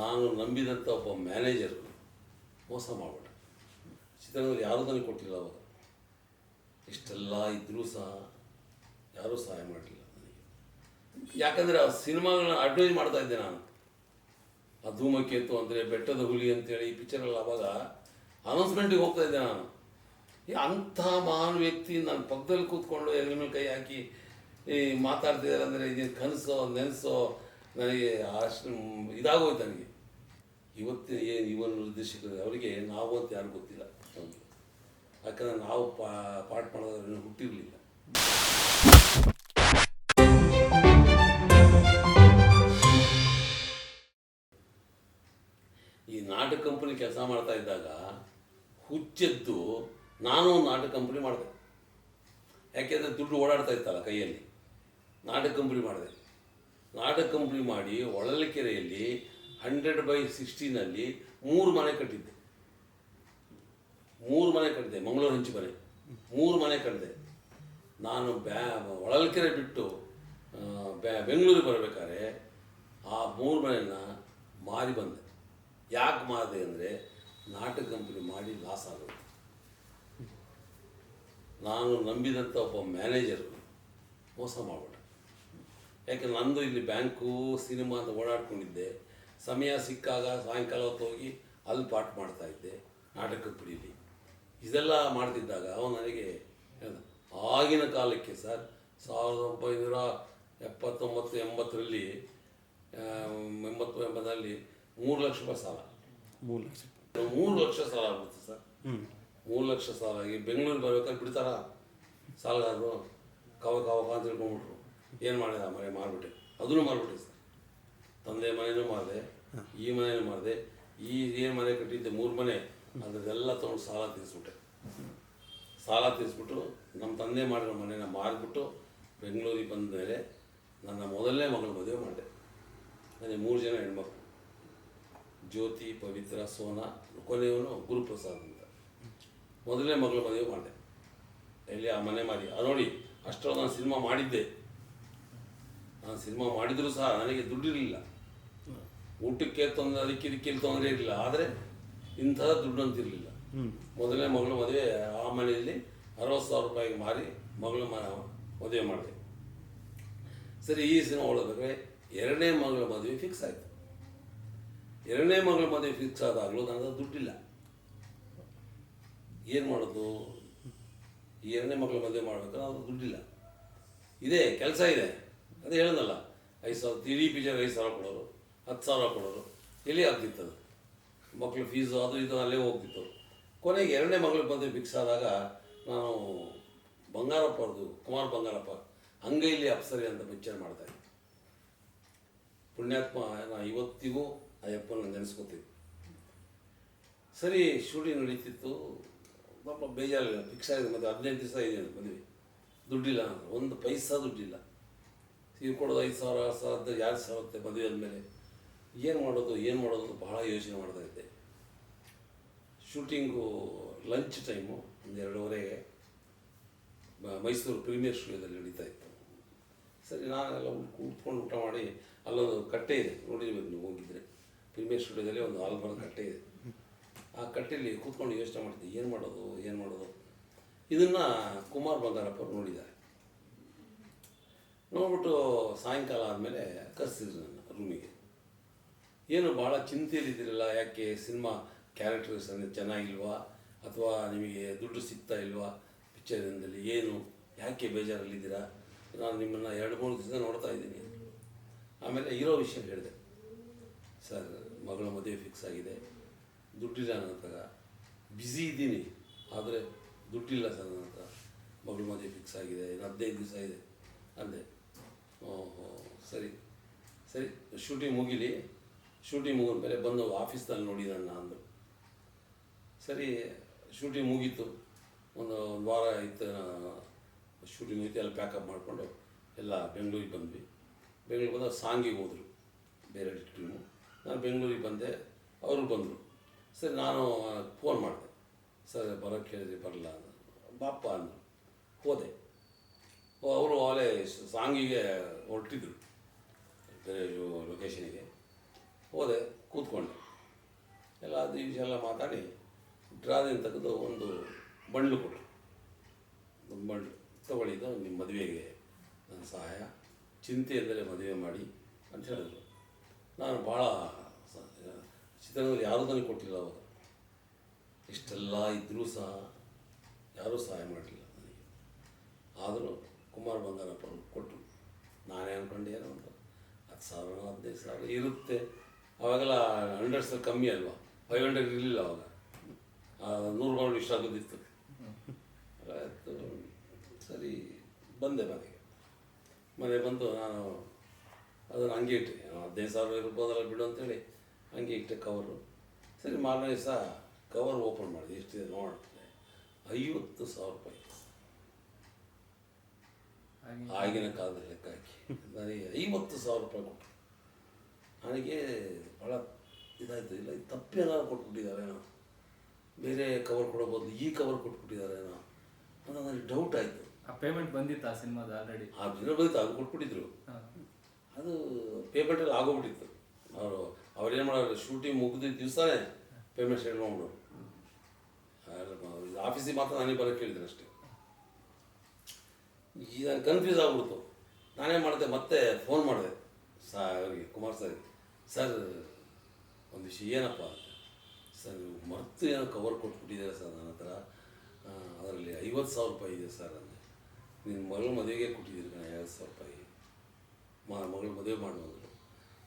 ನಾನು ನಂಬಿದಂಥ ಒಬ್ಬ ಮ್ಯಾನೇಜರ್ ಮೋಸ ಮಾಡಿಬಿಟ್ಟ. ಚಿತ್ರರಂಗದಲ್ಲಿ ಯಾರೂ ನನಗೆ ಕೊಟ್ಟಿಲ್ಲ ಅವಾಗ? ಇಷ್ಟೆಲ್ಲ ಇದ್ದರೂ ಸಹ ಯಾರೂ ಸಹಾಯ ಮಾಡಲಿಲ್ಲ ನನಗೆ. ಯಾಕಂದರೆ ಆ ಸಿನಿಮಾಗಳನ್ನ ಅಡ್ವೈಸ್ ಮಾಡ್ತಾ ಇದ್ದೆ ನಾನು. ಆ ಧೂಮಕೇತು ಅಂದರೆ ಬೆಟ್ಟದ ಹುಲಿ ಅಂತೇಳಿ ಈ ಪಿಕ್ಚರಲ್ಲಿ ಅವಾಗ ಅನೌನ್ಸ್ಮೆಂಟಿಗೆ ಹೋಗ್ತಾ ಇದ್ದೆ ನಾನು. ಅಂಥ ಮಹಾನ್ ವ್ಯಕ್ತಿ ನನ್ನ ಪಕ್ಕದಲ್ಲಿ ಕೂತ್ಕೊಂಡು ಮೇಲೆ ಕೈ ಹಾಕಿ ಈ ಮಾತಾಡ್ತಿದ್ದಾರೆ ಅಂದರೆ ಇದು ಕನಸೋ, ನೆನೆಸೋ, ನನಗೆ ಅಷ್ಟು ಇದಾಗೋಯ್ತು ನನಗೆ. ಇವತ್ತು ಏನು ಇವನ್ ನಿರ್ದೇಶಕರು, ಅವರಿಗೆ ನಾವು ಅಂತ ಯಾರು ಗೊತ್ತಿಲ್ಲ. ಯಾಕಂದರೆ ನಾವು ಪಾ, ಪಾಠ ಮಾಡೋದ್ರಿಂದ ಹುಟ್ಟಿರಲಿಲ್ಲ. ಈ ನಾಟಕ ಕಂಪನಿ ಕೆಲಸ ಮಾಡ್ತಾ ಇದ್ದಾಗ ಹುಚ್ಚೆದ್ದು ನಾನು ನಾಟಕ ಕಂಪನಿ ಮಾಡಿದೆ. ಯಾಕೆಂದರೆ ದುಡ್ಡು ಓಡಾಡ್ತಾ ಇತ್ತಲ್ಲ ಕೈಯಲ್ಲಿ. ನಾಟಕ ಕಂಪನಿ ಮಾಡಿದೆ. ನಾಟಕ ಕಂಪನಿ ಮಾಡಿ ಹೊಳಲಿಕೆರೆಯಲ್ಲಿ ಹಂಡ್ರೆಡ್ ಬೈ ಸಿಕ್ಸ್ಟೀನಲ್ಲಿ ಮೂರು ಮನೆ ಕಟ್ಟಿದ್ದೆ. ಮೂರು ಮನೆ ಕಟ್ಟಿದೆ ಮಂಗಳೂರು ಹಂಚಿ ಮನೆ. ಮೂರು ಮನೆ ಕಟ್ಟಿದೆ. ನಾನು ಬ್ಯಾ ಒಳಲ್ಕೆರೆ ಬಿಟ್ಟು ಬ್ಯಾ, ಬೆಂಗಳೂರಿಗೆ ಬರಬೇಕಾದ್ರೆ ಆ ಮೂರು ಮನೆಯನ್ನು ಮಾರಿ ಬಂದೆ. ಯಾಕೆ ಮಾರಿದೆ ಅಂದರೆ ನಾಟಕ ಕಂಪನಿ ಮಾಡಿ ಲಾಸ್ ಆಗೋದು. ನಾನು ನಂಬಿದಂಥ ಒಬ್ಬ ಮ್ಯಾನೇಜರ್ ಮೋಸ ಮಾಡಿಬಿಟ್ಟ ಯಾಕೆ ನಂದು ಇಲ್ಲಿ ಬ್ಯಾಂಕು, ಸಿನಿಮಾ ಅಂತ ಓಡಾಡ್ಕೊಂಡಿದ್ದೆ. ಸಮಯ ಸಿಕ್ಕಾಗ ಸಾಯಂಕಾಲ ಹೊತ್ತು ಹೋಗಿ ಅಲ್ಲಿ ಪಾಠ ಮಾಡ್ತಾ ಇದ್ದೆ ನಾಟಕ ಕಂಪನಿಲಿ ಇದೆಲ್ಲ ಮಾಡ್ತಿದ್ದಾಗ ಅವನು ನನಗೆ ಆಗಿನ ಕಾಲಕ್ಕೆ ಸರ್ ಸಾವಿರದ ಒಂಬೈನೂರ ಎಪ್ಪತ್ತೊಂಬತ್ತು ಎಂಬತ್ತರಲ್ಲಿ ಎಂಬತ್ತು ಎಂಬತ್ತರಲ್ಲಿ ಮೂರು ಲಕ್ಷ ರೂಪಾಯಿ ಸಾಲ. ಮೂರು ಲಕ್ಷ ಮೂರು ಲಕ್ಷ ಸಾಲ ಆಗುತ್ತೆ ಸರ್. ಮೂರು ಲಕ್ಷ ಸಾಲ ಆಗಿ ಬೆಂಗಳೂರಿಗೆ ಬರ್ಬೇಕಾದ್ರೆ ಬಿಡ್ತಾರ? ಸಾಲಗಾರರು ಕವ ಕವ ಅಂತ ತಿಳ್ಕೊಂಬಿಟ್ರು ಏನು ಮಾಡಿದ ಮರೆ? ಮಾರ್ಬಿಟ್ಟೆ. ಅದನ್ನು ಮಾರ್ಬಿಟ್ಟೆ ಸರ್. ತಂದೆ ಮನೆಯೂ ಮಾಡಿದೆ ಈ ಮನೆಯೂ ಮಾಡಿದೆ ಈ ಏನು ಮನೆ ಕಟ್ಟಿದ್ದೆ ಮೂರು ಮನೆ ಅದನ್ನೆಲ್ಲ ತೊಗೊಂಡು ಸಾಲ ತೀರಿಸ್ಬಿಟ್ಟೆ. ಸಾಲ ತೀರಿಸ್ಬಿಟ್ಟು ನಮ್ಮ ತಂದೆ ಮಾಡಿರೋ ಮನೆನ ಮಾರಿಬಿಟ್ಟು ಬೆಂಗಳೂರಿಗೆ ಬಂದ ಮೇಲೆ ನನ್ನ ಮೊದಲನೇ ಮಗಳು ಮದುವೆ ಮಾಡಿದೆ. ನನಗೆ ಮೂರು ಜನ ಹೆಣ್ಮಕ್ಳು ಜ್ಯೋತಿ ಪವಿತ್ರ ಸೋನಾ ಕೊನೆಯವನು ಗುರುಪ್ರಸಾದ್ ಅಂತ. ಮೊದಲನೇ ಮಗಳು ಮದುವೆ ಮಾಡಿದೆ. ಎಲ್ಲಿ ಆ ಮನೆ ಮಾರಿ ಆ ನೋಡಿ ಅಷ್ಟೊಂದು ನಾನು ಸಿನಿಮಾ ಮಾಡಿದ್ದೆ. ನಾನು ಸಿನಿಮಾ ಮಾಡಿದರೂ ಸಹ ನನಗೆ ದುಡ್ಡಿರಲಿಲ್ಲ. ಊಟಕ್ಕೆ ತೊಂದರೆ ಅದಕ್ಕೆ ಇದಕ್ಕೆ ತೊಂದರೆ ಇರಲಿಲ್ಲ. ಆದರೆ ಇಂತಹ ದುಡ್ಡು ಅಂತಿರಲಿಲ್ಲ. ಮೊದಲನೇ ಮಗಳು ಮದುವೆ ಆ ಮನೆಯಲ್ಲಿ ಅರವತ್ತು ಸಾವಿರ ರೂಪಾಯಿಗೆ ಮಾರಿ ಮಗಳು ಮದುವೆ ಮಾಡಿದೆ. ಸರಿ ಈ ಸಿನಿಮಾ ಒಳಗೆ ಎರಡನೇ ಮಗಳ ಮದುವೆ ಫಿಕ್ಸ್ ಆಯಿತು. ಎರಡನೇ ಮಗಳ ಮದುವೆ ಫಿಕ್ಸ್ ಆದಾಗಲೂ ನನ್ನ ದುಡ್ಡಿಲ್ಲ. ಏನು ಮಾಡೋದು? ಈ ಎರಡನೇ ಮಗಳ ಮದುವೆ ಮಾಡ್ಬೇಕಾದ್ರೆ ಅದು ದುಡ್ಡಿಲ್ಲ. ಇದೆ ಕೆಲಸ ಇದೆ. ಅದೇ ಹೇಳೋದಲ್ಲ ಐದು ಸಾವಿರ ಇಡೀ ಪಿಜಾರ್ ಐದು ಸಾವಿರ ಕೊಡೋರು. ಹತ್ತು ಸಾವಿರ ಕೊಡೋರು ಎಲ್ಲಿ ಆಗ್ತಿತ್ತು ಅದು ಮಕ್ಳು ಫೀಸು ಅದು ಇದು ಅಲ್ಲೇ ಹೋಗ್ತಿತ್ತು. ಕೊನೆಗೆ ಎರಡನೇ ಮಗಳು ಬಂದು ಫಿಕ್ಸ್ ಆದಾಗ ನಾನು ಬಂಗಾರಪ್ಪ ಅವ್ರದ್ದು, ಕುಮಾರ್ ಬಂಗಾರಪ್ಪ ಅಂಗೈಲಿ ಅಪ್ಸರಿ ಅಂತ ಪಿಕ್ಚರ್ ಮಾಡ್ತಾಯಿದ್ದೆ ಪುಣ್ಯಾತ್ಮ ನಾ ಇವತ್ತಿಗೂ ಆ ಯಪ್ಪನ ನೆನೆಸ್ಕೋತೀನಿ ಸರಿ ಶೂಟಿಂಗ್ ನಡೀತಿತ್ತು. ಪಾಪ ಬೇಜಾರಿಲ್ಲ ಫಿಕ್ಸ್ ಆಗಿದೆ, ಮತ್ತು ಹದಿನೈದು ದಿವಸ ಇದೆ ಮದುವೆ ದುಡ್ಡಿಲ್ಲ ಅಂದ್ರೆ ಒಂದು ಪೈಸಾ ದುಡ್ಡಿಲ್ಲ. ಸೀರೆ ಕೊಡೋದು ಐದು ಸಾವಿರ, ಆರು ಸಾವಿರ ಅಂತ ಎರಡು ಸಾವಿರ ಮದುವೆ ಆದಮೇಲೆ? ಏನು ಮಾಡೋದು ಏನು ಮಾಡೋದು ಬಹಳ ಯೋಚನೆ ಮಾಡ್ತಾ ಇದ್ದೆ. ಶೂಟಿಂಗು ಲಂಚ್ ಟೈಮು, ಒಂದು ಎರಡೂವರೆಗೆ ಮೈಸೂರು ಪ್ರೀಮಿಯರ್ ಸ್ಟುಡಿಯೋದಲ್ಲಿ ನಡೀತಾ ಇತ್ತು. ಸರಿ, ನಾನೆಲ್ಲ ಕೂತ್ಕೊಂಡು ಊಟ ಮಾಡಿ, ಅಲ್ಲೊಂದು ಕಟ್ಟೆ ಇದೆ, ನೋಡಿರ್ಬೇಕು ನೀವು ಹೋಗಿದ್ರೆ. ಪ್ರೀಮಿಯರ್ ಸ್ಟುಡಿಯೋದಲ್ಲಿ ಒಂದು ಆಲ್ಬರ್ ಕಟ್ಟೆ ಇದೆ. ಆ ಕಟ್ಟೆಯಲ್ಲಿ ಕೂತ್ಕೊಂಡು ಯೋಚನೆ ಮಾಡ್ತೀನಿ ಏನು ಮಾಡೋದು ಏನು ಮಾಡೋದು? ಇದನ್ನು ಕುಮಾರ್ ಬಂಗಾರಪ್ಪ ನೋಡಿದ್ದಾರೆ. ನೋಡ್ಬಿಟ್ಟು ಸಾಯಂಕಾಲ ಆದಮೇಲೆ ಕರೆಸಿದ್ರು ನನ್ನ ರೂಮಿಗೆ ಏನು ಭಾಳ ಚಿಂತೆಯಲ್ಲಿದ್ದೀರಲ್ಲ? ಯಾಕೆ ಸಿನಿಮಾ ಕ್ಯಾರೆಕ್ಟರ್ಸ್ ಅಂದರೆ ಚೆನ್ನಾಗಿಲ್ವಾ? ಅಥವಾ ನಿಮಗೆ ದುಡ್ಡು ಸಿಗ್ತಾ ಇಲ್ವಾ? ಪಿಕ್ಚರಿಂದಲ್ಲಿ ಏನು? ಯಾಕೆ ಬೇಜಾರಲ್ಲಿದ್ದೀರಾ? ನಾನು ನಿಮ್ಮನ್ನು ಎರಡು, ಮೂರು ದಿವಸ ನೋಡ್ತಾ ಇದ್ದೀನಿ. ಆಮೇಲೆ ಇರೋ ವಿಷಯ ಹೇಳಿದೆ. ಸರ್, ಮಗಳ ಮದುವೆ ಫಿಕ್ಸ್ ಆಗಿದೆ. ದುಡ್ಡಿಲ್ಲ ನನ್ನ ಹತ್ರ. ಬ್ಯುಸಿ ಇದ್ದೀನಿ. ಆದರೆ ದುಡ್ಡಿಲ್ಲ ಸರ್ ನನ್ನ ಮಗಳ ಮದುವೆ ಫಿಕ್ಸ್ ಆಗಿದೆ. ಇನ್ನು ಹದಿನೈದು ದಿವಸ ಇದೆ. ಅಂದೆ. ಓಹೋ, ಸರಿ. ಸರಿ ಶೂಟಿಂಗ್ ಮುಗಿಲಿ. ಶೂಟಿಂಗ್ ಮುಗಿದ ಮೇಲೆ ಬಂದು ಆಫೀಸ್ನಲ್ಲಿ ನೋಡಿ ನನ್ನ ಅಂದರು. ಸರಿ ಶೂಟಿಂಗ್ ಮುಗೀತು. ಒಂದು ಒಂದು ವಾರ ಇತ್ತು ಶೂಟಿಂಗ್ ಮುಗಿತು ಎಲ್ಲ ಪ್ಯಾಕಪ್ ಮಾಡಿಕೊಂಡು ಎಲ್ಲ ಬೆಂಗಳೂರಿಗೆ ಬಂದ್ವಿ. ಬೆಂಗಳೂರಿಗೆ ಬಂದಾಗ ಸಾಂಗಿಗೆ ಹೋದರು, ಬೇರೆ ಟೀಮು ನಾನು ಬೆಂಗಳೂರಿಗೆ ಬಂದೆ, ಅವರು ಬಂದರು. ಸರಿ, ನಾನು ಫೋನ್ ಮಾಡಿದೆ. ಸರ್ ಬರೋಕ್ಕೆ ಹೇಳಿದ್ರಿ ಬರಲ್ಲ. ಬಾಪ್ಪ ಅಂದರು. ಹೋದೆ. ಅವರು ಅವಲೇ ಸಾಂಗಿಗೆ ಹೊರಟಿದ್ರು. ಬೇರೆ ಲೊಕೇಶನಿಗೆ ಹೋದೆ, ಕೂತ್ಕೊಂಡೆ. ಎಲ್ಲ ವಿಷಯ ಎಲ್ಲ ಮಾತಾಡಿ ಡ್ರಾದಿಂದ ತೆಗೆದು ಒಂದು ಬಂಡ್ಲು ಕೊಟ್ಟರು. ಒಂದು ಬಂಡ್ಲು ತಗೊಳ್ಳಿದ್ದು ನಿಮ್ಮ ಮದುವೆಗೆ ನನ್ನ ಸಹಾಯ. ಚಿಂತೆ ಇಲ್ಲದೆ ಮದುವೆ ಮಾಡಿ ಅಂತ ಹೇಳಿದ್ರು. ನಾನು ಭಾಳ ಚಿತ್ರದಲ್ಲಿ ಯಾರೂ ನನಗೆ ಕೊಟ್ಟಿಲ್ಲ ಅವಾಗ. ಇಷ್ಟೆಲ್ಲ ಇದ್ದರೂ ಸಹ ಯಾರೂ ಸಹಾಯ ಮಾಡಲಿಲ್ಲ ನನಗೆ. ಆದರೂ ಕುಮಾರ್ ಬಂಗಾರಪ್ಪ ಕೊಟ್ಟರು. ನಾನೇ ಅಂದ್ಕೊಂಡೆ ಏನೋ ಅಂತ ಹತ್ತು ಸಾವಿರ, ಹದಿನೈದು ಸಾವಿರ ಇರುತ್ತೆ. ಅವಾಗೆಲ್ಲ ಹಂಡ್ರೆಡ್ಸ್ ಕಮ್ಮಿ ಅಲ್ವಾ? ಫೈವ್ ಹಂಡ್ರೆಡ್ ಇರಲಿಲ್ಲ ಅವಾಗ. ನೂರು ಪೌಂಡ್ ಇಷ್ಟ ಆಗೋದಿತ್ತು. ಆಯಿತು ಸರಿ ಬಂದೆ ಮನೆಗೆ. ಮನೆ ಬಂದು ನಾನು ಅದನ್ನು ಹಂಗೆ ಇಟ್ಟೆ. ಹದಿನೈದು ಸಾವಿರ ಇರ್ಬೋದಲ್ಲ ಬಿಡು ಅಂತೇಳಿ ಹಂಗೆ ಇಟ್ಟೆ ಕವರು ಸರಿ ಮಾರನೇ ದಿವಸ ಕವರ್ ಓಪನ್ ಮಾಡಿದೆ. ಎಷ್ಟಿದೆ ನೋಡಿದೆ. ಐವತ್ತು ಸಾವಿರ ರೂಪಾಯಿ. ಆಗಿನ ಕಾಲದ ಲೆಕ್ಕ ಹಾಕಿ. ನನಗೆ ಐವತ್ತು ಸಾವಿರ ರೂಪಾಯಿ ಕೊಟ್ಟರು ನನಗೆ ಭಾಳ ಇದಾಯಿತು. ಇಲ್ಲ ಇದು ತಪ್ಪೇನಾದ್ರು ಕೊಟ್ಬಿಟ್ಟಿದ್ದಾರೇನೋ ಬೇರೆ ಕವರ್ ಕೊಡೋ ಬದಲು ಈ ಕವರ್ ಕೊಟ್ಬಿಟ್ಟಿದ್ದಾರೇನೋ ಅಂತ ನನಗೆ ಡೌಟ್ ಆಯಿತು. ಆ ಪೇಮೆಂಟ್ ಬಂದಿತ್ತು ಆ ಸಿನಿಮಾದ ಆಲ್ರೆಡಿ ಆ ದಿನ ಬಂದಿತ್ತು ಅದು ಕೊಟ್ಬಿಟ್ಟಿದ್ರು. ಅದು ಪೇಮೆಂಟಲ್ಲಿ ಆಗೋಗ್ಬಿಟ್ಟಿತ್ತು. ಅವರು ಅವ್ರೇನು ಮಾಡೋರು ಶೂಟಿಂಗ್ ಮುಗಿದ ದಿವಸನೇ ಪೇಮೆಂಟ್ ಶೇರ್ ಮಾಡ್ಬಿಡೋರು. ಆಫೀಸಿಗೆ ಮಾತ್ರ ನಾನೇ ಬರೋಕ್ಕೆ ಕೇಳಿದ್ದೀನಿ ಅಷ್ಟೇ. ಈಗ ಕನ್ಫ್ಯೂಸ್ ಆಗ್ಬಿಡ್ತು. ನಾನೇ ಮಾಡಿದೆ ಮತ್ತೆ ಫೋನ್ ಮಾಡಿದೆ. ಸಾ ಅವರಿಗೆ ಕುಮಾರ್ ಸರ್ಗೆ ಸರ್ ಒಂದು ವಿಷಯ ಏನಪ್ಪ ಅಂತ ಸರ್ ನೀವು ಮರ್ತು ಏನೋ ಕವರ್ ಕೊಟ್ಬಿಟ್ಟಿದ್ದೀರಾ ಸರ್ ನನ್ನ ಹತ್ರ. ಅದರಲ್ಲಿ ಐವತ್ತು ಸಾವಿರ ರೂಪಾಯಿ ಇದೆ ಸರ್ ಅಂದರೆ ನಿನ್ನ ಮಗಳ ಮದುವೆಗೆ ಕೊಟ್ಟಿದ್ದೀರಿ ನಾನು ಐವತ್ತು ಸಾವಿರ ರೂಪಾಯಿ. ಮಾ ಮಗಳು ಮದುವೆ ಮಾಡುವಂದರು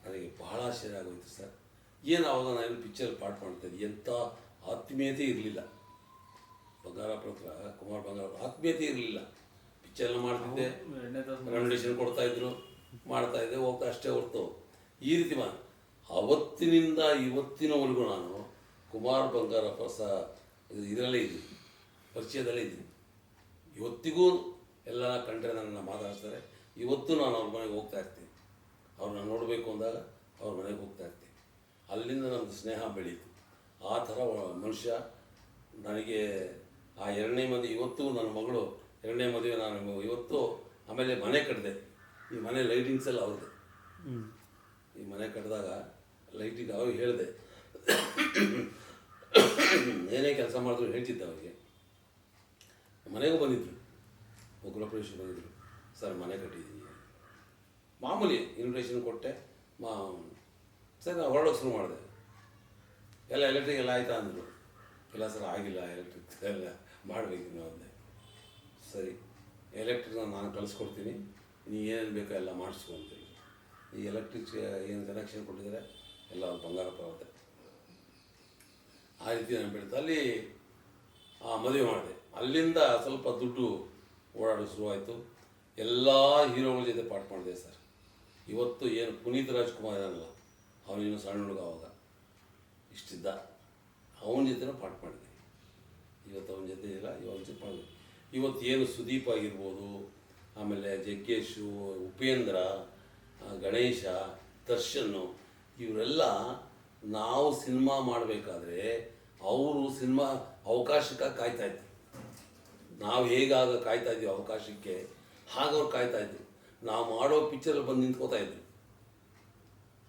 ನನಗೆ ಬಹಳ ಆಶ್ಚರ್ಯ ಆಗೋಯ್ತು ಸರ್. ಏನು ಆವಾಗ ನಾನು ಪಿಕ್ಚರ್ ಪಾಠ ಮಾಡ್ತಾಯಿದ್ದೆ ಎಂಥ ಆತ್ಮೀಯತೆ ಇರಲಿಲ್ಲ. ಬಂಗಾರಪ್ಪ ಹತ್ರ ಕುಮಾರ್ ಬಂಗಾರ ಆತ್ಮೀಯತೆ ಇರಲಿಲ್ಲ. ಪಿಕ್ಚರ್ ಎಲ್ಲ ಮಾಡ್ತಿದ್ದೆ. ರೆಮ್ಯುನೇಷನ್ ಕೊಡ್ತಾ ಇದ್ರು. ಮಾಡ್ತಾ ಇದ್ದೆ ಹೋಗ್ತಾ ಅಷ್ಟೇ ಹೊರ್ತು. ಈ ರೀತಿ ಮಾ ಅವತ್ತಿನಿಂದ ಇವತ್ತಿನವರೆಗೂ ನಾನು ಕುಮಾರ್ ಬಂಗಾರಪ್ಪ ಸಹ ಇದರಲ್ಲೇ ಇದ್ದೀನಿ. ಪರಿಚಯದಲ್ಲೇ ಇದ್ದೀನಿ. ಇವತ್ತಿಗೂ ಎಲ್ಲ ಕಂಡ್ರೆ ನನ್ನ ಮಾತಾಡ್ತಾರೆ ಇವತ್ತು ನಾನು ಅವ್ರ ಮನೆಗೆ ಹೋಗ್ತಾ ಇರ್ತೀನಿ. ಅವ್ರನ್ನ ನೋಡಬೇಕು ಅಂದಾಗ ಅವ್ರ ಮನೆಗೆ ಹೋಗ್ತಾ ಇರ್ತೀನಿ. ಅಲ್ಲಿಂದ ನಮ್ಮದು ಸ್ನೇಹ ಬೆಳೀತು. ಆ ಥರ ಮನುಷ್ಯ ನನಗೆ ಆ ಎರಡನೇ ಮದುವೆ ಇವತ್ತು ನನ್ನ ಮಗಳು ಎರಡನೇ ಮದುವೆ ನಾನು ಇವತ್ತು ಆಮೇಲೆ ಮನೆ ಕಟ್ಟಿದೆ ಈ ಮನೆ ಲೈಟಿಂಗ್ಸ್ ಎಲ್ಲ ಅವ್ರದ್ದು. ಈ ಮನೆ ಕಟ್ಟಿದಾಗ ಲೈಟಿಗೆ ಅವಾಗ ಹೇಳಿದೆ. ಏನೇ ಕೆಲಸ ಮಾಡಿದ್ರು ಹೇಳ್ತಿದ್ದೆ ಅವ್ರಿಗೆ. ಮನೆಗೂ ಬಂದಿದ್ರು. ಉಗ್ರಪ್ರವೇಶ ಬಂದಿದ್ರು. ಸರ್, ಮನೆ ಕಟ್ಟಿದ್ದೀನಿ. ಮಾಮೂಲಿ ಇನ್ವಿಟೇಷನ್ ಕೊಟ್ಟೆ. ಮಾ, ಸರ್ ನಾನು ಹೊರಡೋಕೆ ಶುರು ಮಾಡಿದೆ. ಎಲ್ಲ ಎಲೆಕ್ಟ್ರಿಕ್ ಎಲ್ಲ ಆಯ್ತಾ ಅಂದರು. ಇಲ್ಲ ಸರ್, ಆಗಿಲ್ಲ. ಎಲೆಕ್ಟ್ರಿಕ್ ಎಲ್ಲ ಮಾಡಬೇಕು ಅಂದೆ. ಸರಿ ಎಲೆಕ್ಟ್ರಿಕ್ನ ನಾನು ಕಳಿಸ್ಕೊಡ್ತೀನಿ. ನೀವು ಏನೇನು ಬೇಕೋ ಎಲ್ಲ ಮಾಡಿಸ್ಕೊಂತೀನಿ ಈ ಎಲೆಕ್ಟ್ರಿಕ್ ಏನು ಕನೆಕ್ಷನ್ ಕೊಟ್ಟಿದ್ದಾರೆ? ಎಲ್ಲ ಬಂಗಾರ ಅವ್ರದ್ದೇ ಆ ರೀತಿ ನಾನು ಬೆಳೀತಾ ಅಲ್ಲಿ ಆ ಮದುವೆ ಮಾಡಿದೆ. ಅಲ್ಲಿಂದ ಸ್ವಲ್ಪ ದುಡ್ಡು ಓಡಾಡೋದು ಶುರುವಾಯಿತು. ಎಲ್ಲ ಹೀರೋಗಳ ಜೊತೆ ಪಾಠ ಮಾಡಿದೆ ಸರ್. ಇವತ್ತು ಏನು ಪುನೀತ್ ರಾಜ್ಕುಮಾರ್ ಇರಲ್ಲ ಅವನೇನು ಸಣ್ಣ ಹುಡುಗ ಅವಾಗ. ಇಷ್ಟಿದ್ದ. ಅವನ ಜೊತೆನೂ ಪಾಠ ಮಾಡಿದೆ. ಇವತ್ತು ಅವನ ಜೊತೆ ಇಲ್ಲ, ಇವಾಗ ಜೊತೆ ಇವತ್ತು ಏನು ಸುದೀಪ್ ಆಗಿರ್ಬೋದು, ಆಮೇಲೆ ಜಗ್ಗೇಶು, ಉಪೇಂದ್ರ ಗಣೇಶ ದರ್ಶನ್ನು ಇವರೆಲ್ಲ ನಾವು ಸಿನಿಮಾ ಮಾಡಬೇಕಾದ್ರೆ ಅವರು ಸಿನಿಮಾ ಅವಕಾಶಕ್ಕೆ ಕಾಯ್ತಾ ಇದ್ರು. ನಾವು ಹೇಗಾಗ ಕಾಯ್ತಾ ಇದ್ವಿ ಅವಕಾಶಕ್ಕೆ? ಹಾಗವ್ರು ಕಾಯ್ತಾ ಇದ್ರು. ನಾವು ಮಾಡೋ ಪಿಕ್ಚರ್ ಬಂದು ನಿಂತ್ಕೋತಾ ಇದ್ರು.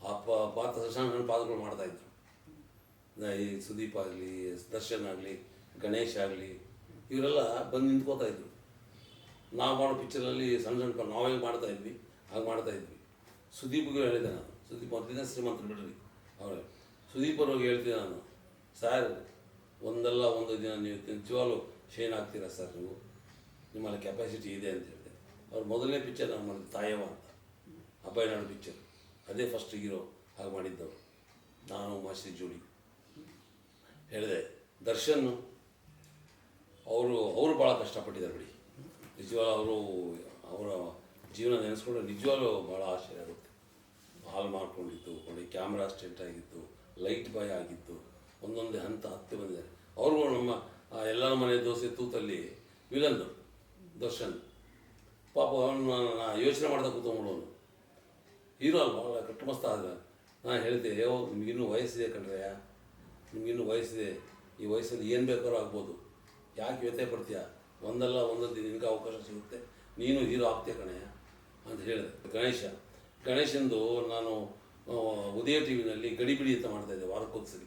ಆ ಪಾತ್ರ ಸಣ್ಣ ಪಾತ್ರಗಳು ಮಾಡ್ತಾ ಇದ್ರು. ಈ ಸುದೀಪ್ ಆಗಲಿ, ದರ್ಶನ್ ಆಗಲಿ, ಗಣೇಶ್ ಆಗಲಿ, ಇವರೆಲ್ಲ ಬಂದು ನಿಂತ್ಕೋತಾ ಇದ್ರು. ನಾವು ಮಾಡೋ ಪಿಕ್ಚರಲ್ಲಿ ಸಣ್ಣ ಸಣ್ಣ ನಾವೇ ಮಾಡ್ತಾ ಇದ್ವಿ, ಹಾಗೆ ಮಾಡ್ತಾ ಇದ್ವಿ. ಸುದೀಪ್ಗೆ ಹೇಳಿದೆ ನಾನು. ಸುದೀಪ್ ಮೊದಲಿನ ಶ್ರೀಮಂತರು ಬಿಡ್ರಿ ಅವ್ರೆ. ಸುದೀಪ್ ಅವ್ರಿಗೆ ಹೇಳ್ತೀನಿ ನಾನು, ಸರ್, ಒಂದಲ್ಲ ಒಂದು ದಿನ ನೀವು ನಿಜವಾಗ್ಲೂ ಶೇನ್ ಆಗ್ತೀರಾ ಸರ್ ನೀವು? ನಿಮ್ಮಲ್ಲಿ ಕೆಪಾಸಿಟಿ ಇದೆ ಅಂತ ಹೇಳಿದೆ. ಅವ್ರು ಮೊದಲನೇ ಪಿಕ್ಚರ್ ನಾನು ಮಾಡಿದ್ದು ತಾಯವ ಅಂತ, ಅಬ್ಬಯ್ಯನಾಡು ಪಿಕ್ಚರ್ ಅದೇ ಫಸ್ಟ್ ಹೀರೋ ಹಾಗೆ ಮಾಡಿದ್ದವರು. ನಾನು ಮಾಸ್ತಿ ಜೋಡಿ. ಹೇಳಿದೆ, ದರ್ಶನ್, ಅವರು ಅವರು ಭಾಳ ಕಷ್ಟಪಟ್ಟಿದ್ದಾರೆ ಬಿಡಿ. ನಿಜವಾಗ್ಲೂ ಅವರು, ಅವರ ಜೀವನ ನೆನೆಸ್ಕೊಂಡ್ರೆ ನಿಜವಾಗ್ಲೂ ಭಾಳ ಆಶ್ಚರ್ಯ ಆಗುತ್ತೆ. ಹಾಲ್ ಮಾಡ್ಕೊಂಡಿದ್ದು ಒಳ್ಳೆ ಕ್ಯಾಮ್ರಾ ಸ್ಟೆಂಟ್ ಆಗಿತ್ತು ಲೈಟ್ ಬಾಯ್ ಆಗಿತ್ತು, ಒಂದೊಂದೇ ಹಂತ ಹತ್ತಿ ಬಂದಿದ್ದಾರೆ ಅವ್ರಿಗೂ ನಮ್ಮ ಎಲ್ಲರ ಮನೆ ದೋಸೆ ತೂತಲ್ಲಿ ವಿಲನ್, ದರ್ಶನ್. ಪಾಪ ಅವನು ಯೋಚನೆ ಮಾಡ್ತಾ ಕೂತ್ಕೊಂಡ್ಬಿಡೋನು ಹೀರೋ ಅಲ್ವಾ? ಭಾಳ ಕಟ್ಟಮಸ್ತ ಆದ ನಾನು ಹೇಳಿದೆ ಯೋ ನಿಮಗಿನ್ನೂ ವಯಸ್ಸಿದೆ ಕಣ್ರಯ್ಯ ನಿಮಗಿನ್ನೂ ವಯಸ್ಸಿದೆ. ಈ ವಯಸ್ಸಲ್ಲಿ ಏನು ಬೇಕಾದ್ರೂ ಆಗ್ಬೋದು. ಯಾಕೆ ವ್ಯಥೆ ಪಡ್ತೀಯ? ಒಂದಲ್ಲ ಒಂದೊಂದು ನಿನಗೆ ಅವಕಾಶ ಸಿಗುತ್ತೆ. ನೀನು ಹೀರೋ ಆಗ್ತೀಯ ಕಣಯ್ಯ ಅಂತ ಹೇಳಿದೆ. ಗಣೇಶ ಗಣೇಶಂದು ನಾನು ಉದಯ ಟಿ ವಿನಲ್ಲಿ ಗಡಿಬಿಡಿ ಅಂತ ಮಾಡ್ತಾಯಿದ್ದೆ ವಾರಕ್ಕೊಂದ್ಸರಿ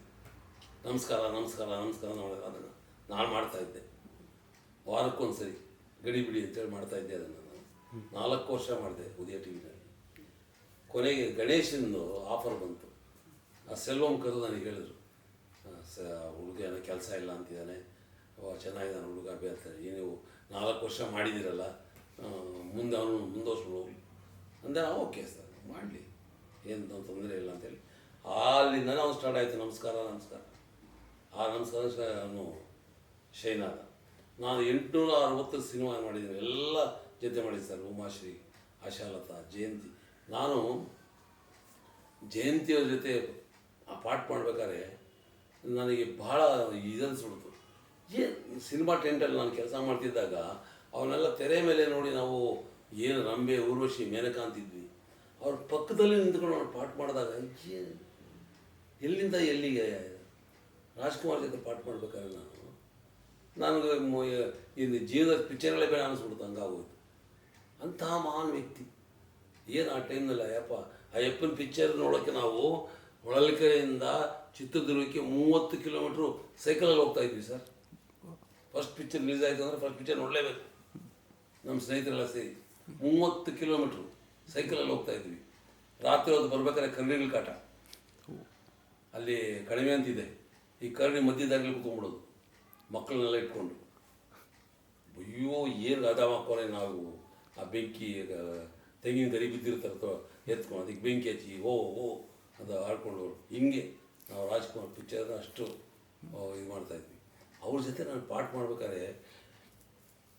ನಮಸ್ಕಾರ ನಮಸ್ಕಾರ ನಮಸ್ಕಾರ ಮಾಡಿದ್ರೆ ಅದನ್ನು ನಾನು ಮಾಡ್ತಾಯಿದ್ದೆ ವಾರಕ್ಕೊಂದ್ಸರಿ ಗಡಿಬಿಡಿ ಅಂತೇಳಿ ಮಾಡ್ತಾಯಿದ್ದೆ ಅದನ್ನು ನಾನು. ನಾಲ್ಕು ವರ್ಷ ಮಾಡಿದೆ ಉದಯ ಟಿ ವಿನಲ್ಲಿ ಕೊನೆಗೆ ಗಣೇಶಂದು ಆಫರ್ ಬಂತು. ಆ ಸೆಲ್ವಂ ಕರೆದು ನನಗೆ ಹೇಳಿದ್ರು ಸ, ಹುಡುಗ ಕೆಲಸ ಇಲ್ಲ ಅಂತಿದ್ದಾನೆ ಚೆನ್ನಾಗಿದ್ದಾನೆ ಹುಡುಗ ಬೇರ್ತಾರೆ ನೀವು ನಾಲ್ಕು ವರ್ಷ ಮಾಡಿದ್ದೀರಲ್ಲ ಮುಂದೆ ಅವನು ಮುಂದೋಸ್ಬಿಡು ಅಂದೆ ಓಕೆ ಸರ್. ಮಾಡಲಿ. ಏನು ತೊಂದರೆ ಇಲ್ಲ ಅಂತೇಳಿ ಅಲ್ಲಿಂದ ನಾವು ಸ್ಟಾರ್ಟ್ ಆಯಿತು. ನಮಸ್ಕಾರ ನಮಸ್ಕಾರ. ಆ ನಮಸ್ಕಾರ ಅವನು ಶೈನಾದ. ನಾನು ಎಂಟುನೂರ ಅರವತ್ತು ಸಿನಿಮಾ ಮಾಡಿದ್ದೀನಿ. ಎಲ್ಲ ಜೊತೆ ಮಾಡಿದ್ದೀನಿ ಸರ್. ಉಮಾಶ್ರೀ, ಆಶಾಲತಾ, ಜಯಂತಿ. ನಾನು ಜಯಂತಿಯವ್ರ ಜೊತೆ ಆ ಪಾಠ ಮಾಡ್ಬೇಕಾದ್ರೆ ನನಗೆ ಭಾಳ ಇದನ್ಸ್ಬಿಡ್ತು ಏ, ಸಿನಿಮಾ ಟೆಂಟಲ್ಲಿ ನಾನು ಕೆಲಸ ಮಾಡ್ತಿದ್ದಾಗ ಅವನ್ನೆಲ್ಲ ತೆರೆ ಮೇಲೆ ನೋಡಿ ನಾವು ಏನು ರಂಬೆ ಊರ್ವಶಿ ಮೇನಕಾ ಅಂತಿದ್ವಿ ಅವ್ರ ಪಕ್ಕದಲ್ಲಿ ನಿಂತ್ಕೊಂಡು ಅವ್ರು ಪಾಠ ಮಾಡಿದಾಗ ಎಲ್ಲಿಂದ ಎಲ್ಲಿಗೆ ರಾಜ್ಕುಮಾರ್ ಜೊತೆ ಪಾಠ ಮಾಡ್ಬೇಕಾದ್ರೆ ನಾನು? ನನಗೆ ಇಲ್ಲಿ ಜೀವನದ ಪಿಕ್ಚರ್ಗಳೇ ಬೇಡ ಅನಿಸ್ಬಿಡ್ತು, ಹಂಗಾಗೋಯ್ತು. ಅಂತಹ ಮಹಾನ್ ವ್ಯಕ್ತಿ. ಏನು ಆ ಟೈಮ್ನಲ್ಲಿ ಅಯ್ಯಪ್ಪ, ಅಯ್ಯಪ್ಪನ ಪಿಕ್ಚರ್ ನೋಡೋಕ್ಕೆ ನಾವು ಹೊಳಲ್ಕೆರೆಯಿಂದ ಚಿತ್ರದುರ್ಗಕ್ಕೆ ಮೂವತ್ತು ಕಿಲೋಮೀಟ್ರು ಸೈಕಲಲ್ಲಿ ಹೋಗ್ತಾ ಇದ್ವಿ ಸರ್. ಫಸ್ಟ್ ಪಿಕ್ಚರ್ ರಿಲೀಸ್ ಆಯಿತು ಅಂದರೆ ಫಸ್ಟ್ ಪಿಕ್ಚರ್ ನೋಡಲೇಬೇಕು. ನಮ್ಮ ಸ್ನೇಹಿತರೆಲ್ಲ ಸೇರಿ. ಮೂವತ್ತು ಕಿಲೋಮೀಟ್ರು. ಸೈಕಲಲ್ಲಿ ಹೋಗ್ತಾ ಇದ್ವಿ. ರಾತ್ರಿ ಹೊತ್ತು ಬರ್ಬೇಕಾದ್ರೆ ಕರ್ಣಿಗಳ ಕಾಟ. ಅಲ್ಲಿ ಕಡಿಮೆ ಅಂತಿದೆ. ಈ ಕರ್ಣಿ ಮಧ್ಯದಾಗಲೇ ಕುತ್ಕೊಂಡ್ಬಿಡೋದು. ಮಕ್ಕಳನ್ನೆಲ್ಲ ಇಟ್ಕೊಂಡು. ಅಯ್ಯೋ, ಏನು ಅದ ಕೊನೆ ನಾವು. ಆ ಬೆಂಕಿ ತೆಂಗಿನ ಗರಿ ಬಿದ್ದಿರ್ತಾರೆ ಅಥವಾ ಎತ್ಕೊಂಡು, ಅದಕ್ಕೆ ಬೆಂಕಿ ಹಚ್ಚಿ ಓ ಓ ಅದು ಆಡ್ಕೊಂಡು ಹಿಂಗೆ ನಾವು ರಾಜ್ಕುಮಾರ್ ಪಿಕ್ಚರ್ನ ಅಷ್ಟು ಇದು ಮಾಡ್ತಾಯಿದ್ವಿ ಅವ್ರ ಜೊತೆ ನಾನು ಪಾಠ ಮಾಡ್ಬೇಕಾದ್ರೆ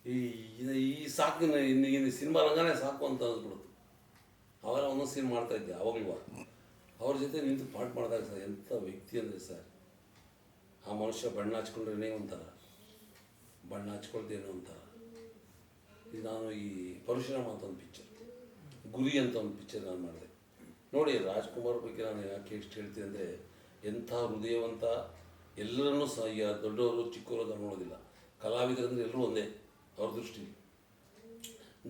ಈ ಈ ಸಾಕಿನ, ಇನ್ನು ಇನ್ನು ಸಿನಿಮಾ ರಂಗನೇ ಸಾಕು ಅಂತ ಅಂದ್ಬಿಡ್ತು ಅವಾಗ ಒಂದೊಂದು ಸೀನ್ ಮಾಡ್ತಾಯಿದ್ದೆ ಅವಾಗಲೂ ಅವ್ರ ಜೊತೆ ನಿಂತು ಪಾಠ ಮಾಡಿದಾಗ ಸರ್ ಎಂಥ ವ್ಯಕ್ತಿ ಅಂದರೆ ಸರ್, ಆ ಮನುಷ್ಯ ಬಣ್ಣ ಹಚ್ಕೊಂಡ್ರೆ ಒಂಥರ. ಬಣ್ಣ ಹಚ್ಕೊಳ್ತೇನೋ ಒಂಥರ ಇದು ನಾನು ಈ ಪರಶುರಾಮ ಅಂತ ಒಂದು ಪಿಕ್ಚರ್ ಗುರಿ ಅಂತ ಒಂದು ಪಿಕ್ಚರ್ ನಾನು ಮಾಡಿದೆ. ನೋಡಿ, ರಾಜ್ಕುಮಾರ್ ಬಗ್ಗೆ ನಾನು ಯಾಕೆ ಎಷ್ಟು ಹೇಳ್ತೀನಿ ಅಂದರೆ, ಎಂಥ ಹೃದಯವಂತ, ಎಲ್ಲರನ್ನೂ ಸಹ ದೊಡ್ಡವರು, ಚಿಕ್ಕವರು ಅಂತ ನೋಡೋದಿಲ್ಲ. ಕಲಾವಿದರಂದ್ರೆ ಎಲ್ಲರೂ ಒಂದೇ, ಅವ್ರ ದೃಷ್ಟಿ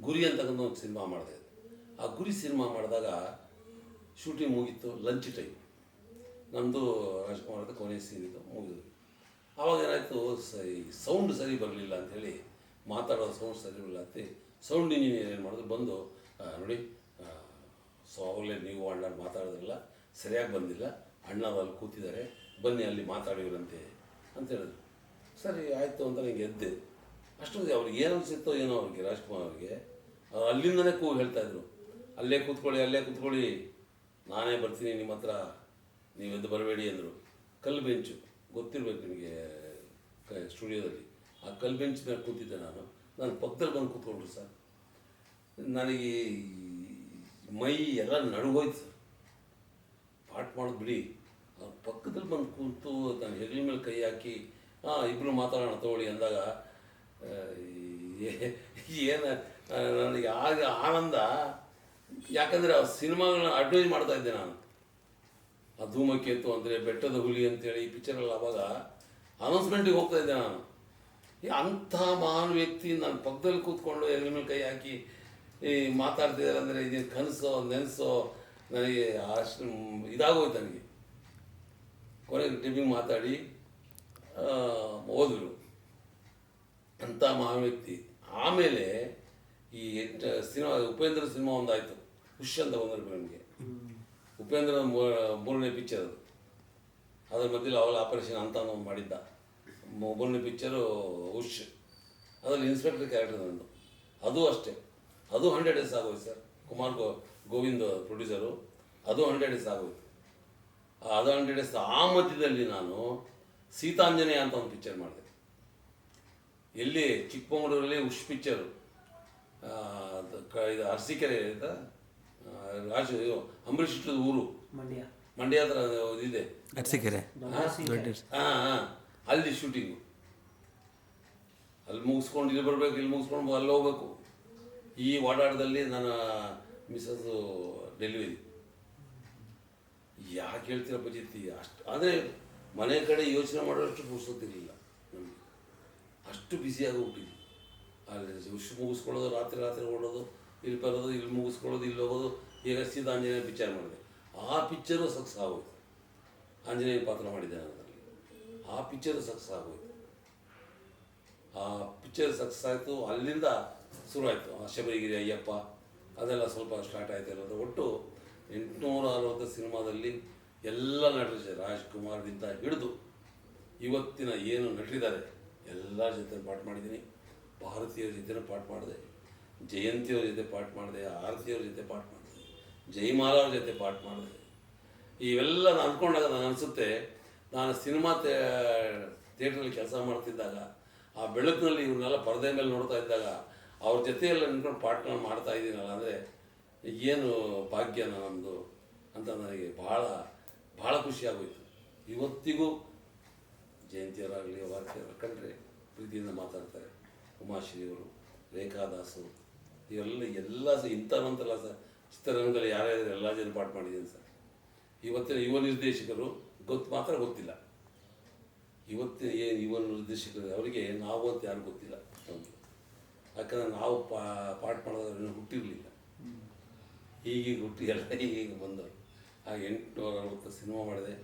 ಗುರಿ ಅಂತಕ್ಕಂಥ ಒಂದು ಸಿನಿಮಾ ಮಾಡಿದೆ. ಆ ಗುರಿ ಸಿನಿಮಾ ಮಾಡಿದಾಗ ಶೂಟಿಂಗ್ ಮುಗೀತು ಲಂಚ್ ಟೈಮ್ ನಮ್ಮದು ರಾಜಕುಮಾರ್ ಕೊನೆ ಸೀನ್ ಇದು, ಮುಗಿದು. ಆವಾಗ ಏನಾಯಿತು ಸೌಂಡ್ ಸರಿ ಬರಲಿಲ್ಲ ಅಂಥೇಳಿ ಮಾತಾಡೋ ಸೌಂಡ್ ಸರಿ ಬರಲಿಲ್ಲ ಅಂತ ಸೌಂಡ್ ಇಂಜಿನಿಯರ್ ಏನು ಮಾಡಿದ್ರು, ಬಂದು ನೋಡಿ ಸೊ ಅವಾಗಲೇ ನೀವು ಅಣ್ಣ ಮಾತಾಡೋದ್ರಲ್ಲ, ಸರಿಯಾಗಿ ಬಂದಿಲ್ಲ ಅಣ್ಣ ಅಲ್ಲಿ ಕೂತಿದ್ದಾರೆ, ಬನ್ನಿ ಅಲ್ಲಿ ಮಾತಾಡಿರಂತೆ ಅಂತ ಹೇಳಿದ್ರು. ಸರಿ, ಆಯಿತು ಅಂತ ನನಗೆ ಎದ್ದೆ. ಅಷ್ಟೊಂದು ಅವ್ರಿಗೆ ಏನು ಅನಿಸಿತ್ತೋ ಏನೋ ಅವ್ರಿಗೆ, ರಾಜ್ಕುಮಾರ್ ಅವ್ರಿಗೆ ಅವ್ರು ಅಲ್ಲಿಂದನೇ ಕೂಗು ಹೇಳ್ತಾಯಿದ್ರು ಅಲ್ಲೇ ಕೂತ್ಕೊಳ್ಳಿ ಅಲ್ಲೇ ಕೂತ್ಕೊಳ್ಳಿ. ನಾನೇ ಬರ್ತೀನಿ ನಿಮ್ಮ ಹತ್ರ. ನೀವು ಬರಬೇಡಿ ಅಂದರು. ಕಲ್ಲು ಬೆಂಚು, ಗೊತ್ತಿರಬೇಕು ನಿಮಗೆ ಸ್ಟುಡಿಯೋದಲ್ಲಿ. ಆ ಕಲ್ಲು ಬೆಂಚ್ ಮೇಲೆ ಕೂತಿದ್ದೆ ನಾನು. ನಾನು ಪಕ್ಕದಲ್ಲಿ ಬಂದು ಕೂತ್ಕೊಂಡ್ರು ಸರ್. ನನಗೆ ಮೈ ಎಲ್ಲ ನಡುಗೋಯ್ತು ಸರ್. ಪಾಠ ಮಾಡೋದು ಬಿಡಿ. ಅವ್ರ ಪಕ್ಕದಲ್ಲಿ ಬಂದು ಕೂತು ನಾನು ಹೆಗಲ ಮೇಲೆ ಕೈ ಹಾಕಿ ಹಾಂ ಇಬ್ಬರು ಮಾತಾಡೋಣ, ತಗೊಳ್ಳಿ ಅಂದಾಗ ಏನು ನನಗೆ ಆಗ ಆನಂದ ಯಾಕಂದರೆ ಆ ಸಿನಿಮಾಗಳನ್ನ ಅಡ್ವೈಸ್ ಮಾಡ್ತಾ ಇದ್ದೆ ನಾನು. ಆ ಧೂಮಕೇತು ಅಂದರೆ ಬೆಟ್ಟದ ಹುಲಿ ಅಂತೇಳಿ ಈ ಪಿಕ್ಚರಲ್ಲಿ ಅವಾಗ ಅನೌನ್ಸ್ಮೆಂಟಿಗೆ ಹೋಗ್ತಾ ಇದ್ದೆ ನಾನು. ಅಂಥ ಮಹಾನ್ ವ್ಯಕ್ತಿ ನನ್ನ ಪಕ್ಕದಲ್ಲಿ ಕೂತ್ಕೊಂಡು ಹೆಗಲ ಮೇಲೆ ಕೈ ಹಾಕಿ ಈ ಮಾತಾಡ್ತಿದ್ದಾರೆ ಅಂದರೆ ಇದೇನು ಕನಸೋ ನೆನೆಸೋ ನನಗೆ ಅಷ್ಟು ಇದಾಗೋಯ್ತು ನನಗೆ. ಕೊನೆಗೆ ಟಿಪ್ಪಿಂಗ್ ಮಾತಾಡಿ ಆ, ಹೋದ್ರು. ಅಂಥ ಮಹಾನ್ ವ್ಯಕ್ತಿ. ಆಮೇಲೆ ಈ ಸಿನಿಮಾ ಉಪೇಂದ್ರ ಸಿನಿಮಾ ಒಂದಾಯಿತು. ಖುಷ್ ಅಂತ ಬಂದರು ನನಗೆ ಉಪೇಂದ್ರ ಮೂರನೇ ಪಿಕ್ಚರ್ ಅದು. ಅದ್ರ ಮಧ್ಯದಲ್ಲಿ ಅವಳ ಆಪರೇಷನ್ ಅಂತ ಒಂದು ಮಾಡಿದ್ದ. ಮೂರನೇ ಪಿಕ್ಚರು ಹುಷ್ ಅದರಲ್ಲಿ ಇನ್ಸ್ಪೆಕ್ಟರ್ ಕ್ಯಾರೆಕ್ಟರ್ ನಂದು ಅದು ಅಷ್ಟೇ. ಅದು ಹಂಡ್ರೆಡ್ ಡೇಸ್ ಆಗೋಯ್ತು ಸರ್. ಕುಮಾರ್ ಗೋ, ಗೋವಿಂದ್ ಪ್ರೊಡ್ಯೂಸರು ಅದು ಹಂಡ್ರೆಡ್ ಡೇಸ್ ಆಗೋಯ್ತು. ಅದು ಹಂಡ್ರೆಡ್ ಡೇಸ್ ಆ ಮಧ್ಯದಲ್ಲಿ ನಾನು ಸೀತಾಂಜನೇಯ ಅಂತ ಒಂದು ಪಿಕ್ಚರ್ ಮಾಡಿದೆ. ಎಲ್ಲಿ ಚಿಕ್ಕಮಗಳೂರಲ್ಲಿ ಉಷ್ ಪಿಕ್ಚರು ಇದು ಅರಸೀಕೆರೆ ರಾಜು ಅಂಬರೀಷ್ ಇಟ್ಟದ ಊರು. ಮಂಡ್ಯ. ಮಂಡ್ಯ ಹತ್ರ ಇದೆ ಅರಸೀಕೆರೆ. ಹಾಂ ಹಾಂ. ಅಲ್ಲಿ ಶೂಟಿಂಗು ಅಲ್ಲಿ ಮುಗಿಸ್ಕೊಂಡು ಇಲ್ಲಿ ಬರಬೇಕು ಇಲ್ಲಿ ಮುಗಿಸ್ಕೊಂಡು ಅಲ್ಲಿ ಹೋಗ್ಬೇಕು. ಈ ಓಡಾಟದಲ್ಲಿ ನನ್ನ ಮಿಸಸ್ಸು ಡೆಲಿವರಿ ಯಾಕೆ ಹೇಳ್ತೀರಪ್ಪ ಜಿತ್ತಿ ಅಷ್ಟು ಆದರೆ ಮನೆ ಕಡೆ ಯೋಚನೆ ಮಾಡೋಷ್ಟು ಪುರ್ಸೊತ್ತಿರಲಿಲ್ಲ ನಮಗೆ. ಅಷ್ಟು ಬ್ಯುಸಿಯಾಗಿ ಹೋಗ್ಬಿಟ್ಟಿದ್ವಿ ಅಲ್ಲಿ ಉಷ್ ಮುಗಿಸ್ಕೊಳ್ಳೋದು ರಾತ್ರಿ ರಾತ್ರಿ ಓಡೋದು ಇಲ್ಲಿ ಬರೋದು ಇಲ್ಲಿ ಮುಗಿಸ್ಕೊಳ್ಳೋದು, ಇಲ್ಲಿ ಹೋಗೋದು, ಈಗ ಸೀದಾ ಆಂಜನೇಯ ಪಿಕ್ಚರ್ ಮಾಡಿದೆ. ಆ ಪಿಕ್ಚರು ಸಕ್ಸಸ್ ಆಗೋಯ್ತು. ಆಂಜನೇಯ ಪಾತ್ರ ಮಾಡಿದ್ದೆ ಅದರಲ್ಲಿ. ಆ ಪಿಕ್ಚರು ಸಕ್ಸಸ್ ಆಗೋಯ್ತು. ಆ ಪಿಕ್ಚರ್ ಸಕ್ಸಸ್ ಆಯಿತು, ಅಲ್ಲಿಂದ ಶುರುವಾಯಿತು. ಆ ಶಬರಿಗಿರಿ ಅಯ್ಯಪ್ಪ, ಅದೆಲ್ಲ ಸ್ವಲ್ಪ ಸ್ಟಾರ್ಟ್ ಆಯಿತು ಅನ್ನೋದು ಒಟ್ಟು ಎಂಟುನೂರ ಅರವತ್ತು ಸಿನಿಮಾದಲ್ಲಿ ಎಲ್ಲ ನಟರು ರಾಜ್ಕುಮಾರ್ದಿಂದ ಹಿಡಿದು ಇವತ್ತಿನ ಏನು ನಟರಿದ್ದಾರೆ ಎಲ್ಲರ ಜೊತೆ ಪಾಠ ಮಾಡಿದ್ದೀನಿ. ಭಾರತೀಯರ ಜೊತೆ ಪಾಠ ಮಾಡಿದೆ. ಜಯಂತಿಯವ್ರ ಜೊತೆ ಪಾಠ ಮಾಡಿದೆ ಆರತಿಯವ್ರ ಜೊತೆ ಪಾಠ ಮಾಡಿದೆ, ಜಯಮಾಲ ಅವ್ರ ಜೊತೆ ಪಾಠ ಮಾಡಿದೆ. ಇವೆಲ್ಲ ನಾನು ಅಂದ್ಕೊಂಡಾಗ ನಾನು ಅನಿಸುತ್ತೆ, ನಾನು ಸಿನಿಮಾ ಥಿಯೇಟ್ರಲ್ಲಿ ಕೆಲಸ ಮಾಡ್ತಿದ್ದಾಗ, ಆ ಬೆಳಕಿನಲ್ಲಿ ಇವ್ರನ್ನೆಲ್ಲ ಪರದೆ ಮೇಲೆ ನೋಡ್ತಾ ಇದ್ದಾಗ, ಅವ್ರ ಜೊತೆಯೆಲ್ಲ ನಿಂತ್ಕೊಂಡು ಪಾಠ ಮಾಡ್ತಾ ಇದ್ದೀನಲ್ಲ, ಅಂದರೆ ಏನು ಭಾಗ್ಯ ನಮ್ಮದು ಅಂತ ನನಗೆ ಭಾಳ ಭಾಳ ಖುಷಿ ಆಗೋಯ್ತು. ಇವತ್ತಿಗೂ ಜಯಂತಿಯವರಾಗಲಿ ವಾರ್ತೆಯವರ ಕಂಡ್ರೆ ಪ್ರೀತಿಯಿಂದ ಮಾತಾಡ್ತಾರೆ. ಉಮಾಶ್ರೀಯವರು ರೇಖಾದಾಸು ಇವೆಲ್ಲ ಎಲ್ಲ ಇಂಥ ಇಂಥವಂತಲ್ಲ ಸರ್ ಚಿತ್ರರಂಗದಲ್ಲಿ ಯಾರ್ಯಾರು ಎಲ್ಲ ಜನ ಪಾಠ ಮಾಡಿದ್ದೀನಿ ಸರ್. ಇವತ್ತಿನ ಯುವ ನಿರ್ದೇಶಕರು ಗೊತ್ತು ಮಾತ್ರ ಗೊತ್ತಿಲ್ಲ. ಇವತ್ತಿನ ಏನು ಯುವ ನಿರ್ದೇಶಕರು ಅವರಿಗೆ ನಾವು ಅಂತ ಯಾರು ಗೊತ್ತಿಲ್ಲ. ಒಂದು ಯಾಕಂದ್ರೆ ನಾವು ಪಾ, ಪಾಠ ಮಾಡೋದ್ರೂ ಹುಟ್ಟಿರಲಿಲ್ಲ. ಹೀಗೆ ಹುಟ್ಟಿ ಎಲ್ಲ ಹೀಗೆ ಬಂದವರು. ಆಗ ಎಂಟುನೂರ ಅರವತ್ತು ಸಿನಿಮಾ ಮಾಡಿದೆ.